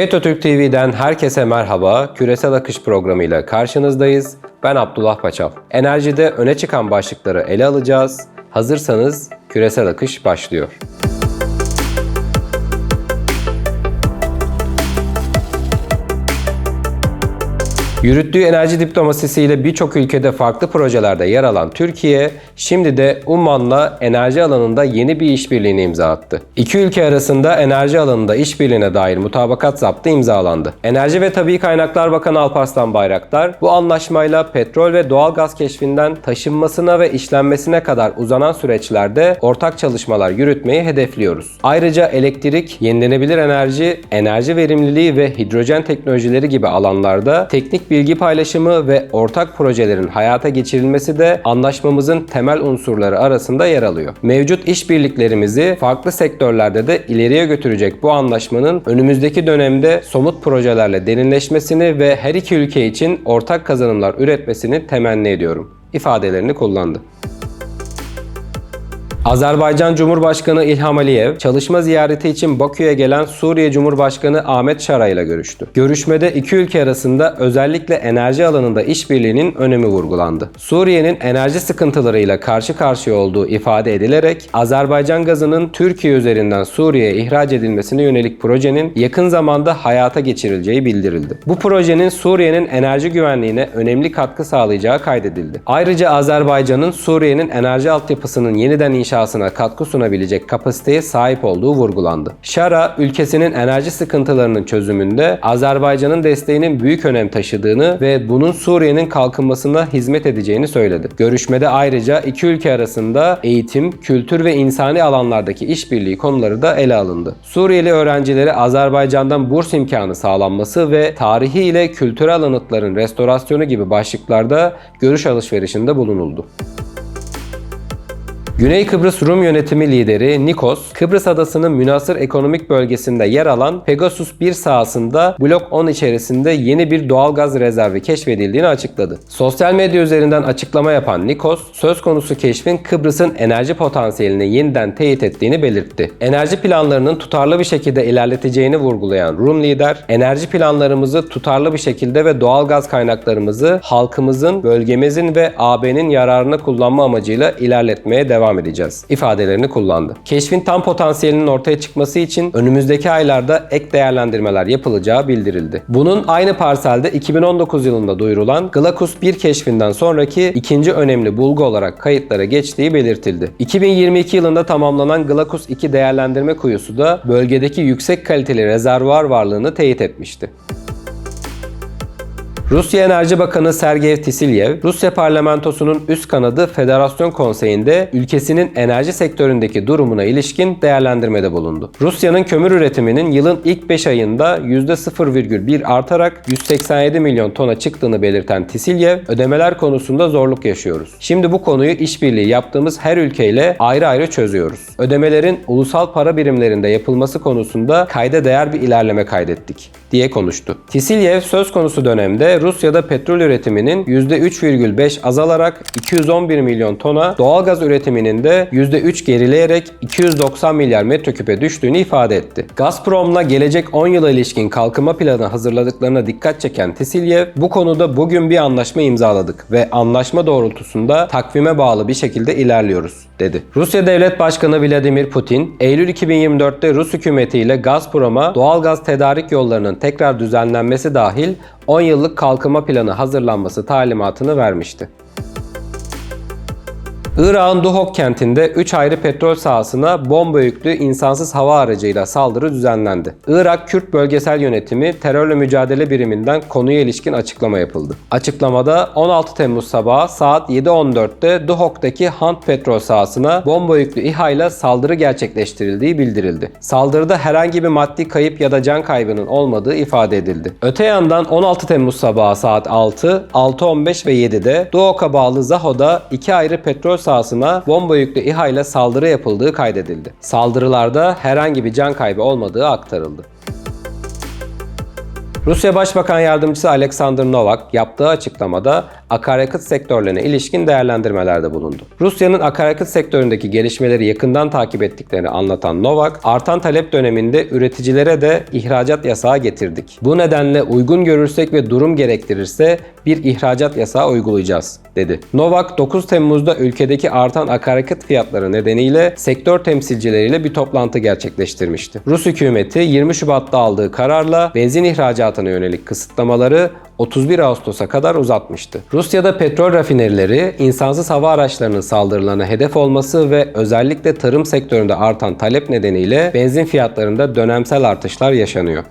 FETÖ TV'den herkese merhaba. Küresel Akış programıyla karşınızdayız. Ben Abdullah Paçal. Enerjide öne çıkan başlıkları ele alacağız. Hazırsanız Küresel Akış başlıyor. Yürüttüğü enerji diplomasisiyle birçok ülkede farklı projelerde yer alan Türkiye, şimdi de Umman'la enerji alanında yeni bir işbirliğine imza attı. İki ülke arasında enerji alanında işbirliğine dair mutabakat zaptı imzalandı. Enerji ve Tabi Kaynaklar Bakanı Alparslan Bayraktar, bu anlaşmayla petrol ve doğal gaz keşfinden taşınmasına ve işlenmesine kadar uzanan süreçlerde ortak çalışmalar yürütmeyi hedefliyoruz. Ayrıca elektrik, yenilenebilir enerji, enerji verimliliği ve hidrojen teknolojileri gibi alanlarda teknik bilgi paylaşımı ve ortak projelerin hayata geçirilmesi de anlaşmamızın temel unsurları arasında yer alıyor. Mevcut işbirliklerimizi farklı sektörlerde de ileriye götürecek bu anlaşmanın önümüzdeki dönemde somut projelerle derinleşmesini ve her iki ülke için ortak kazanımlar üretmesini temenni ediyorum ifadelerini kullandı. Azerbaycan Cumhurbaşkanı İlham Aliyev, çalışma ziyareti için Bakü'ye gelen Suriye Cumhurbaşkanı Ahmet Şara ile görüştü. Görüşmede iki ülke arasında özellikle enerji alanında işbirliğinin önemi vurgulandı. Suriye'nin enerji sıkıntılarıyla karşı karşıya olduğu ifade edilerek Azerbaycan gazının Türkiye üzerinden Suriye'ye ihraç edilmesine yönelik projenin yakın zamanda hayata geçirileceği bildirildi. Bu projenin Suriye'nin enerji güvenliğine önemli katkı sağlayacağı kaydedildi. Ayrıca Azerbaycan'ın Suriye'nin enerji altyapısının yeniden inşasına katkı sunabilecek kapasiteye sahip olduğu vurgulandı. Şara, ülkesinin enerji sıkıntılarının çözümünde Azerbaycan'ın desteğinin büyük önem taşıdığını ve bunun Suriye'nin kalkınmasına hizmet edeceğini söyledi. Görüşmede ayrıca iki ülke arasında eğitim, kültür ve insani alanlardaki işbirliği konuları da ele alındı. Suriyeli öğrencilere Azerbaycan'dan burs imkanı sağlanması ve tarihi ile kültürel anıtların restorasyonu gibi başlıklarda görüş alışverişinde bulunuldu. Güney Kıbrıs Rum yönetimi lideri Nikos, Kıbrıs adasının münasır ekonomik bölgesinde yer alan Pegasus 1 sahasında Blok 10 içerisinde yeni bir doğal gaz rezervi keşfedildiğini açıkladı. Sosyal medya üzerinden açıklama yapan Nikos, söz konusu keşfin Kıbrıs'ın enerji potansiyelini yeniden teyit ettiğini belirtti. Enerji planlarının tutarlı bir şekilde ilerleteceğini vurgulayan Rum lider, enerji planlarımızı tutarlı bir şekilde ve doğal gaz kaynaklarımızı halkımızın, bölgemizin ve AB'nin yararına kullanma amacıyla ilerletmeye devam edeceğiz ifadelerini kullandı. Keşfin tam potansiyelinin ortaya çıkması için önümüzdeki aylarda ek değerlendirmeler yapılacağı bildirildi. Bunun aynı parselde 2019 yılında duyurulan Glakus 1 keşfinden sonraki ikinci önemli bulgu olarak kayıtlara geçtiği belirtildi. 2022 yılında tamamlanan Glakus 2 değerlendirme kuyusu da bölgedeki yüksek kaliteli rezervuar varlığını teyit etmişti. Rusya Enerji Bakanı Sergey Tisilyev, Rusya parlamentosunun üst kanadı Federasyon Konseyi'nde ülkesinin enerji sektöründeki durumuna ilişkin değerlendirmede bulundu. Rusya'nın kömür üretiminin yılın ilk 5 ayında %0,1 artarak 187 milyon tona çıktığını belirten Tisilyev, ödemeler konusunda zorluk yaşıyoruz. Şimdi bu konuyu işbirliği yaptığımız her ülkeyle ayrı ayrı çözüyoruz. Ödemelerin ulusal para birimlerinde yapılması konusunda kayda değer bir ilerleme kaydettik diye konuştu. Tisilyev söz konusu dönemde Rusya'da petrol üretiminin %3,5 azalarak 211 milyon tona, doğalgaz üretiminin de %3 gerileyerek 290 milyar metreküpe düştüğünü ifade etti. Gazprom'la gelecek 10 yıla ilişkin kalkınma planı hazırladıklarına dikkat çeken Tisilyev, bu konuda bugün bir anlaşma imzaladık ve anlaşma doğrultusunda takvime bağlı bir şekilde ilerliyoruz dedi. Rusya Devlet Başkanı Vladimir Putin, Eylül 2024'te Rus hükümetiyle Gazprom'a doğalgaz tedarik yollarının tekrar düzenlenmesi dahil 10 yıllık kalkınma planı hazırlanması talimatını vermişti. Irak'ın Duhok kentinde 3 ayrı petrol sahasına bomba yüklü insansız hava aracıyla saldırı düzenlendi. Irak Kürt Bölgesel Yönetimi Terörle Mücadele Biriminden konuya ilişkin açıklama yapıldı. Açıklamada 16 Temmuz sabahı saat 7.14'te Duhok'taki Hant petrol sahasına bomba yüklü İHA ile saldırı gerçekleştirildiği bildirildi. Saldırıda herhangi bir maddi kayıp ya da can kaybının olmadığı ifade edildi. Öte yandan 16 Temmuz sabahı saat 6, 6.15 ve 7'de Duhok'a bağlı Zaho'da iki ayrı petrol sahasına bomba yüklü İHA ile saldırı yapıldığı kaydedildi. Saldırılarda herhangi bir can kaybı olmadığı aktarıldı. Rusya Başbakan Yardımcısı Alexander Novak yaptığı açıklamada akaryakıt sektörlerine ilişkin değerlendirmelerde bulundu. Rusya'nın akaryakıt sektöründeki gelişmeleri yakından takip ettiklerini anlatan Novak, artan talep döneminde üreticilere de ihracat yasağı getirdik. Bu nedenle uygun görürsek ve durum gerektirirse bir ihracat yasağı uygulayacağız, dedi. Novak 9 Temmuz'da ülkedeki artan akaryakıt fiyatları nedeniyle sektör temsilcileriyle bir toplantı gerçekleştirmişti. Rus hükümeti 20 Şubat'ta aldığı kararla benzin ihracatına yönelik kısıtlamaları 31 Ağustos'a kadar uzatmıştı. Rusya'da petrol rafinerileri, insansız hava araçlarının saldırılarına hedef olması ve özellikle tarım sektöründe artan talep nedeniyle benzin fiyatlarında dönemsel artışlar yaşanıyor.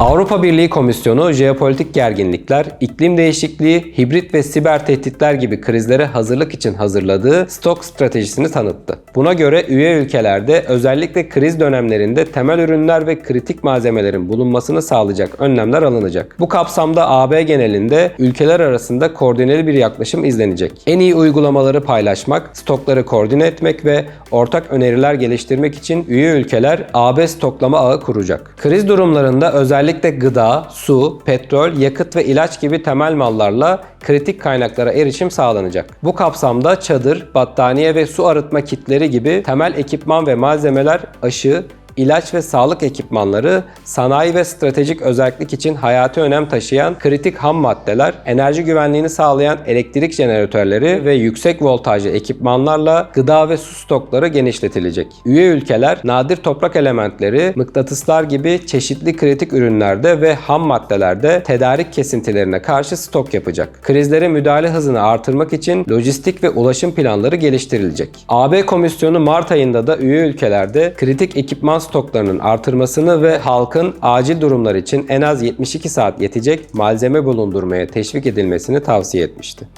Avrupa Birliği Komisyonu jeopolitik gerginlikler, iklim değişikliği, hibrit ve siber tehditler gibi krizlere hazırlık için hazırladığı stok stratejisini tanıttı. Buna göre üye ülkelerde özellikle kriz dönemlerinde temel ürünler ve kritik malzemelerin bulunmasını sağlayacak önlemler alınacak. Bu kapsamda AB genelinde ülkeler arasında koordineli bir yaklaşım izlenecek. En iyi uygulamaları paylaşmak, stokları koordine etmek ve ortak öneriler geliştirmek için üye ülkeler AB stoklama ağı kuracak. Kriz durumlarında özellikle gıda, su, petrol, yakıt ve ilaç gibi temel mallarla kritik kaynaklara erişim sağlanacak. Bu kapsamda çadır, battaniye ve su arıtma kitleri gibi temel ekipman ve malzemeler aşı, ilaç ve sağlık ekipmanları, sanayi ve stratejik özellik için hayati önem taşıyan kritik ham maddeler, enerji güvenliğini sağlayan elektrik jeneratörleri ve yüksek voltajlı ekipmanlarla gıda ve su stokları genişletilecek. Üye ülkeler nadir toprak elementleri, mıknatıslar gibi çeşitli kritik ürünlerde ve ham maddelerde tedarik kesintilerine karşı stok yapacak. Krizlere müdahale hızını artırmak için lojistik ve ulaşım planları geliştirilecek. AB Komisyonu Mart ayında da üye ülkelerde kritik ekipman stoklarının artırmasını ve halkın acil durumlar için en az 72 saat yetecek malzeme bulundurmaya teşvik edilmesini tavsiye etmişti.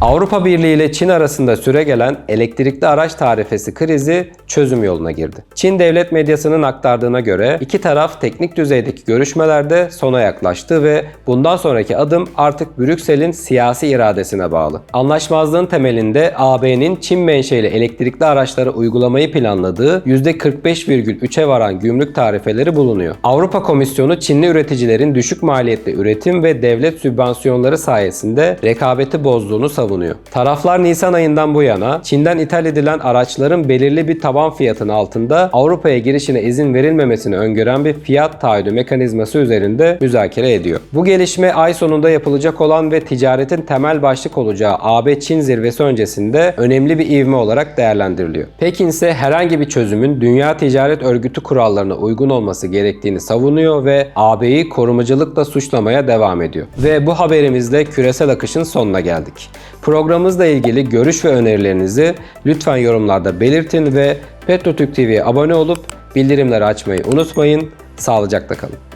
Avrupa Birliği ile Çin arasında süregelen elektrikli araç tarifesi krizi çözüm yoluna girdi. Çin devlet medyasının aktardığına göre iki taraf teknik düzeydeki görüşmelerde sona yaklaştı ve bundan sonraki adım artık Brüksel'in siyasi iradesine bağlı. Anlaşmazlığın temelinde AB'nin Çin menşeli elektrikli araçları uygulamayı planladığı %45,3'e varan gümrük tarifeleri bulunuyor. Avrupa Komisyonu Çinli üreticilerin düşük maliyetli üretim ve devlet sübvansiyonları sayesinde rekabeti bozduğunu savunuyor. Taraflar Nisan ayından bu yana Çin'den ithal edilen araçların belirli bir taban fiyatının altında Avrupa'ya girişine izin verilmemesini öngören bir fiyat taahhüdü mekanizması üzerinde müzakere ediyor. Bu gelişme ay sonunda yapılacak olan ve ticaretin temel başlık olacağı AB-Çin zirvesi öncesinde önemli bir ivme olarak değerlendiriliyor. Pekin ise herhangi bir çözümün Dünya Ticaret Örgütü kurallarına uygun olması gerektiğini savunuyor ve AB'yi korumacılıkla suçlamaya devam ediyor. Ve bu haberimizle küresel akışın sonuna geldik. Programımızla ilgili görüş ve önerilerinizi lütfen yorumlarda belirtin ve PetroTürk TV'ye abone olup bildirimleri açmayı unutmayın. Sağlıcakla kalın.